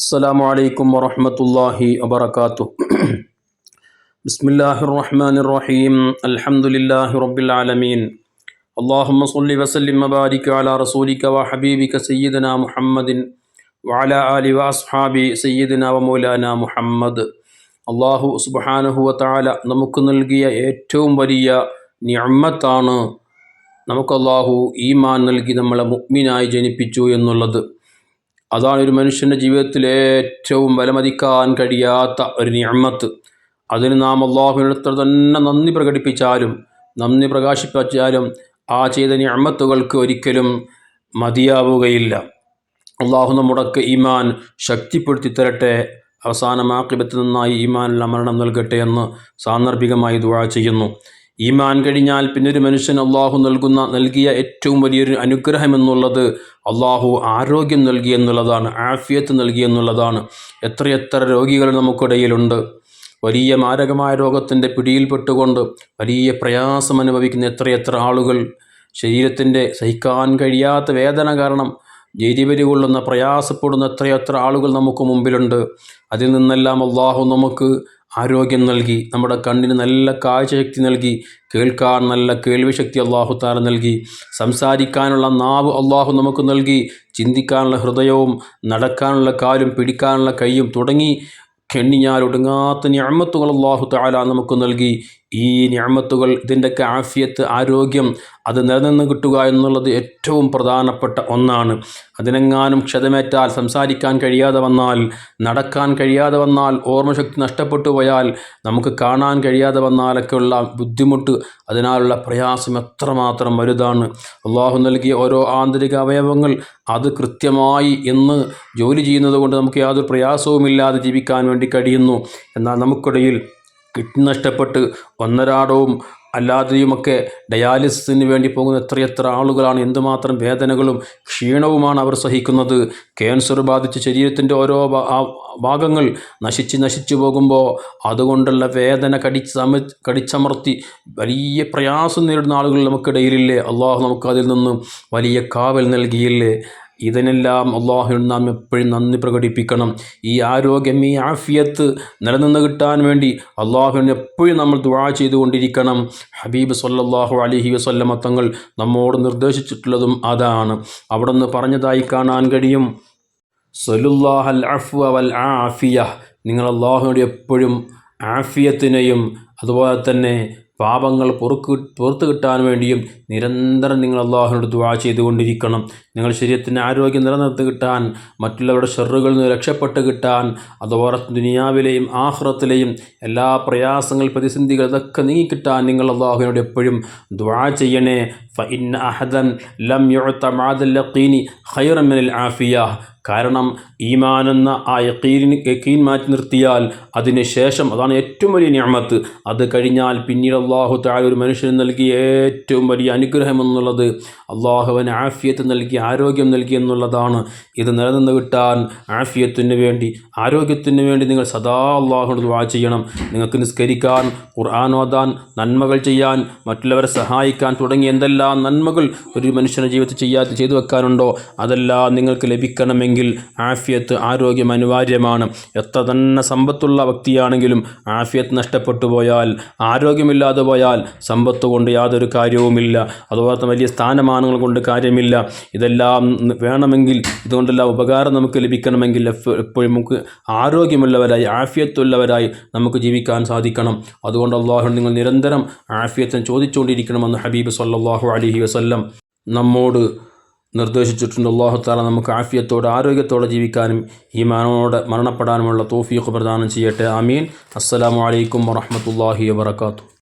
السلام عليكم ورحمة الله وبركاته بسم الله الرحمن الرحيم الحمد لله رب العالمين اللهم صل وسلم وبارك على رسولك وحبيبك سيدنا محمد وعلى آل وأصحاب سيدنا ومولانا മുഹമ്മദ് അള്ളാഹു സുബാനഹുവ താല നമുക്ക് നൽകിയ ഏറ്റവും വലിയ നിഅമ്മത്താണ് നമുക്ക് അള്ളാഹു ഈമാൻ നൽകി നമ്മളെ മുഗ്മിനായി ജനിപ്പിച്ചു എന്നുള്ളത് അതാണ് ഒരു മനുഷ്യന്റെ ജീവിതത്തിൽ ഏറ്റവും വിലമതിക്കാൻ കഴിയാത്ത ഒരു നിയമത്ത് അതിന് നാം അള്ളാഹുവിനടുത്ത് തന്നെ നന്ദി പ്രകടിപ്പിച്ചാലും നന്ദി പ്രകാശിപ്പിച്ചാലും ആ ചെയ്ത നിയമത്തുകൾക്ക് ഒരിക്കലും മതിയാവുകയില്ല. അള്ളാഹു നമ്മുടക്ക് ഈമാൻ ശക്തിപ്പെടുത്തി തരട്ടെ. അവസാനമാക്കിബത്ത് നന്നായി ഈമാനുള്ള മരണം നൽകട്ടെ എന്ന് സാന്ദർഭികമായി ദുഴ ചെയ്യുന്നു. ഈമാൻ കഴിഞ്ഞാൽ പിന്നൊരു മനുഷ്യൻ അള്ളാഹു നൽകുന്ന നൽകിയ ഏറ്റവും വലിയൊരു അനുഗ്രഹം എന്നുള്ളത് അള്ളാഹു ആരോഗ്യം നൽകി എന്നുള്ളതാണ് ആഫിയത്ത് നൽകി എന്നുള്ളതാണ്. എത്രയെത്ര രോഗികൾ നമുക്കിടയിലുണ്ട്. വലിയ മാരകമായ രോഗത്തിന്റെ പിടിയിൽപ്പെട്ടുകൊണ്ട് വലിയ പ്രയാസം അനുഭവിക്കുന്ന എത്രയെത്ര ആളുകൾ ശരീരത്തിന്റെ സഹിക്കാൻ കഴിയാത്ത വേദന കാരണം ജൈരിവരി കൊള്ളുന്ന പ്രയാസപ്പെടുന്ന എത്രയെത്ര ആളുകൾ നമുക്ക് മുമ്പിലുണ്ട്. അതിൽ നിന്നെല്ലാം അള്ളാഹു നമുക്ക് ആരോഗ്യം നൽകി നമ്മുടെ കണ്ണിന് നല്ല കാഴ്ചശക്തി നൽകി കേൾക്കാൻ നല്ല കേൾവിശക്തി അള്ളാഹു താര നൽകി സംസാരിക്കാനുള്ള നാവ് അള്ളാഹു നമുക്ക് നൽകി ചിന്തിക്കാനുള്ള ഹൃദയവും നടക്കാനുള്ള കാലും പിടിക്കാനുള്ള കൈയും തുടങ്ങി കെണ്ണിഞ്ഞാൽ ഒടുങ്ങാത്ത ഞാമത്തുകൾ അള്ളാഹു താല നമുക്ക് നൽകി ഈ ഞാമത്തുകൾ ഇതിന്റെയൊക്കെ കാഫിയത്ത് ആരോഗ്യം അത് നിലനിന്ന് കിട്ടുക എന്നുള്ളത് ഏറ്റവും പ്രധാനപ്പെട്ട ഒന്നാണ്. അതിനെങ്ങാനും ക്ഷതമേറ്റാൽ സംസാരിക്കാൻ കഴിയാതെ വന്നാൽ നടക്കാൻ കഴിയാതെ വന്നാൽ ഓർമ്മശക്തി നഷ്ടപ്പെട്ടു പോയാൽ നമുക്ക് കാണാൻ കഴിയാതെ വന്നാലൊക്കെയുള്ള ബുദ്ധിമുട്ട് അതിനാലുള്ള പ്രയാസം എത്രമാത്രം വലുതാണ്. അള്ളാഹു നൽകിയ ഓരോ ആന്തരിക അവയവങ്ങൾ അത് കൃത്യമായി എന്ന് ജോലി ചെയ്യുന്നത് കൊണ്ട് നമുക്ക് യാതൊരു പ്രയാസവുമില്ലാതെ ജീവിക്കാൻ വേണ്ടി കഴിയുന്നു. എന്നാൽ നമുക്കിടയിൽ കിഡ്നി നഷ്ടപ്പെട്ട് ഒന്നരാടവും അല്ലാതെയുമൊക്കെ ഡയാലിസിന് വേണ്ടി പോകുന്ന എത്രയെത്ര ആളുകളാണ് എന്തുമാത്രം വേദനകളും ക്ഷീണവുമാണ് അവർ സഹിക്കുന്നത്. ക്യാൻസർ ബാധിച്ച് ശരീരത്തിന്റെ ഓരോ ഭാഗങ്ങൾ നശിച്ച് നശിച്ചു പോകുമ്പോൾ അതുകൊണ്ടുള്ള വേദന കടിച്ചമ കടിച്ചമർത്തി വലിയ പ്രയാസം നേരിടുന്ന ആളുകൾ നമുക്കിടയിലില്ലേ? അള്ളാഹു നമുക്കതിൽ നിന്നും വലിയ കാവൽ നൽകിയില്ലേ? ഇതിനെല്ലാം അള്ളാഹുവിന് നാം എപ്പോഴും നന്ദി പ്രകടിപ്പിക്കണം. ഈ ആരോഗ്യം ഈ ആഫിയത്ത് നിലനിന്ന് കിട്ടാൻ വേണ്ടി അള്ളാഹുവിന് എപ്പോഴും നമ്മൾ ദുവാ ചെയ്തുകൊണ്ടിരിക്കണം. ഹബീബ് സല്ലാഹു അലഹി വസ്ല്ലമ തങ്ങൾ നമ്മോട് നിർദ്ദേശിച്ചിട്ടുള്ളതും അതാണ്. അവിടെ നിന്ന് പറഞ്ഞതായി കാണാൻ കഴിയും. സലുല്ലാഹൽ അഫ് വൽ ആഫിയ നിങ്ങൾ അള്ളാഹുവിനോട് എപ്പോഴും ആഫിയത്തിനെയും അതുപോലെ തന്നെ പാപങ്ങൾ പൊറുക്ക് പുറത്തു കിട്ടാൻ വേണ്ടിയും നിരന്തരം നിങ്ങൾ അള്ളാഹുനോട് ദുവാ ചെയ്തുകൊണ്ടിരിക്കണം. നിങ്ങൾ ശരീരത്തിന് ആരോഗ്യം നിലനിർത്തി കിട്ടാൻ മറ്റുള്ളവരുടെ ഷെറുകളിൽ നിന്ന് രക്ഷപ്പെട്ട് കിട്ടാൻ അതുപോലെ ദുനിയാവിലെയും ആഹ്റത്തിലെയും എല്ലാ പ്രയാസങ്ങൾ പ്രതിസന്ധികൾ ഇതൊക്കെ നീങ്ങിക്കിട്ടാൻ നിങ്ങൾ അള്ളാഹുവിനോട് എപ്പോഴും ദുവാ ചെയ്യണേ. ഫ ഇൻ അഹദൻ ലം യുഴത്ത മാദല്ലീനി ഹൈറമിനൽ ആഫിയ. കാരണം ഈമാൻ എന്ന ആ യക്കീലിന് യക്കീൻ മാറ്റി നിർത്തിയാൽ അതിന് ശേഷം അതാണ് ഏറ്റവും വലിയ ഞാമത്ത് അത് കഴിഞ്ഞാൽ പിന്നീട് അള്ളാഹു താഴെ ഒരു മനുഷ്യന് നൽകിയ ഏറ്റവും വലിയ അനുഗ്രഹം എന്നുള്ളത് അള്ളാഹുവിന് ആഫിയത്ത് നൽകി ആരോഗ്യം നൽകി എന്നുള്ളതാണ്. ഇത് നിലനിന്ന് കിട്ടാൻ ആഫിയത്തിന് വേണ്ടി ആരോഗ്യത്തിന് വേണ്ടി നിങ്ങൾ സദാ അള്ളാഹുനോട് ദുആ ചെയ്യണം. നിങ്ങൾക്ക് നിസ്കരിക്കാൻ ഖുർആൻ ഓതാൻ നന്മകൾ ചെയ്യാൻ മറ്റുള്ളവരെ സഹായിക്കാൻ തുടങ്ങിയ എന്തെല്ലാം നന്മകൾ ഒരു മനുഷ്യന്റെ ജീവിതത്തിൽ ചെയ്യാതെ ചെയ്തു വെക്കാനുണ്ടോ? അതെല്ലാം നിങ്ങൾക്ക് ലഭിക്കണമെങ്കിൽ എങ്കിൽ ആഫിയത്ത് ആരോഗ്യം അനിവാര്യമാണ്. എത്ര തന്നെ സമ്പത്തുള്ള വ്യക്തിയാണെങ്കിലും ആഫിയത്ത് നഷ്ടപ്പെട്ടു പോയാൽ ആരോഗ്യമില്ലാതെ പോയാൽ സമ്പത്ത് കൊണ്ട് യാതൊരു കാര്യവുമില്ല. അതുപോലെ തന്നെ വലിയ സ്ഥാനമാനങ്ങൾ കൊണ്ട് കാര്യമില്ല. ഇതെല്ലാം വേണമെങ്കിൽ ഇതുകൊണ്ടെല്ലാം ഉപകാരം നമുക്ക് ലഭിക്കണമെങ്കിൽ എപ്പോഴും നമുക്ക് ആരോഗ്യമുള്ളവരായി ആഫിയത്തുള്ളവരായി നമുക്ക് ജീവിക്കാൻ സാധിക്കണം. അതുകൊണ്ട് അള്ളാഹു നിങ്ങൾ നിരന്തരം ആഫിയത്തിന് ചോദിച്ചുകൊണ്ടിരിക്കണമെന്ന് ഹബീബ് സല്ലാഹു അലഹി വസ്ല്ലം നമ്മോട് നിർദ്ദേശിച്ചിട്ടുണ്ട്. അള്ളാഹുത്താല നമുക്ക് ആഫിയത്തോടെ ആരോഗ്യത്തോടെ ജീവിക്കാനും ഈ മാനോട് മരണപ്പെടാനുമുള്ള തോഫീഖ് പ്രദാനം ചെയ്യട്ടെ. അമീൻ അസ്സലാമു അലൈക്കും വറഹമത്തല്ലാഹി വാത്തു